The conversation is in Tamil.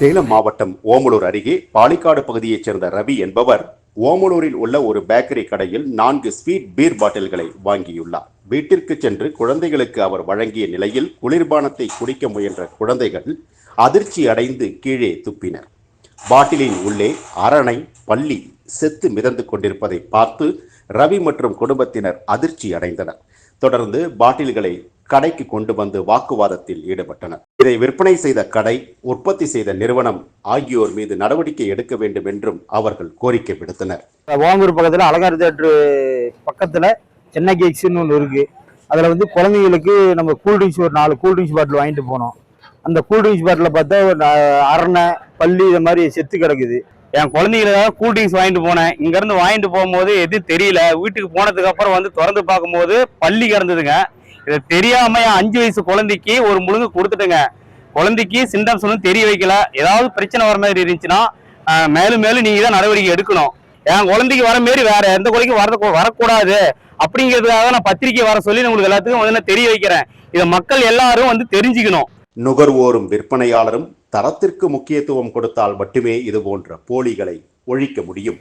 சேலம் மாவட்டம் ஓமலூர் அருகே பாலிக்காடு பகுதியைச் சேர்ந்த ரவி என்பவர் ஓமலூரில் உள்ள ஒரு பேக்கரி கடையில் நான்கு ஸ்வீட் பீர் பாட்டில்களை வாங்கியுள்ளார். வீட்டிற்கு சென்று குழந்தைகளுக்கு அவர் வழங்கிய நிலையில் குளிர்பானத்தை குடிக்க முயன்ற குழந்தைகள் அதிர்ச்சி அடைந்து கீழே துப்பினர். பாட்டிலின் உள்ளே அரணை பள்ளி செத்து மிதந்து கொண்டிருப்பதை பார்த்து ரவி மற்றும் குடும்பத்தினர் அதிர்ச்சி அடைந்தனர். தொடர்ந்து பாட்டில்களை கடைக்கு கொண்டு வந்து வாக்குவாதத்தில் ஈடுபட்டனர். இதை விற்பனை செய்த கடை உற்பத்தி செய்த நிறுவனம் ஆகியோர் மீது நடவடிக்கை எடுக்க வேண்டும் என்றும் அவர்கள் கோரிக்கை விடுத்தனர். ஓமூர் பக்கத்தில் அலங்கார தேட்டரு பக்கத்தில் சென்னை கேக்ஸ்னு ஒன்று இருக்குது அதில் வந்து குழந்தைங்களுக்கு நம்ம கூல்ட்ரிங்க்ஸ் ஒரு நாலு கூல்ட்ரிங்க்ஸ் பாட்டில் வாங்கிட்டு போனோம். அந்த கூல்ட்ரிங்க்ஸ் பாட்டில் பார்த்தா ஒரு அரணை பள்ளி இது மாதிரி செத்து கிடக்குது. என் குழந்தைங்களுக்காக கூல்ட்ரிங்க்ஸ் வாங்கிட்டு போனேன். இங்கேருந்து வாங்கிட்டு போகும்போது எது தெரியல. வீட்டுக்கு போனதுக்கு அப்புறம் வந்து திறந்து பார்க்கும்போது பள்ளி கிடந்ததுங்க. இது தெரியாம என் அஞ்சு வயசு குழந்தைக்கு ஒரு முழுங்கு கொடுத்துட்டுங்க. குழந்தைக்கு சிம்டம்ஸ் ஒன்றும் தெரிய வைக்கல. ஏதாவது பிரச்சனை வர மாதிரி இருந்துச்சுன்னா மேலும் மேலும் நீங்க தான் நடவடிக்கை எடுக்கணும். என் குழந்தைக்கு வர மாரி வேற எந்த குழந்தைக்கும் வர வரக்கூடாது. அப்படிங்கிறதுக்காக நான் பத்திரிக்கை வர சொல்லி நான் உங்களுக்கு எல்லாத்துக்கும் வந்து நான் தெரிய வைக்கிறேன். இதை மக்கள் எல்லாரும் வந்து தெரிஞ்சுக்கணும். நுகர்வோரும் விற்பனையாளரும் தரத்திற்கு முக்கியத்துவம் கொடுத்தால் மட்டுமே இது போன்ற போலிகளை ஒழிக்க முடியும்.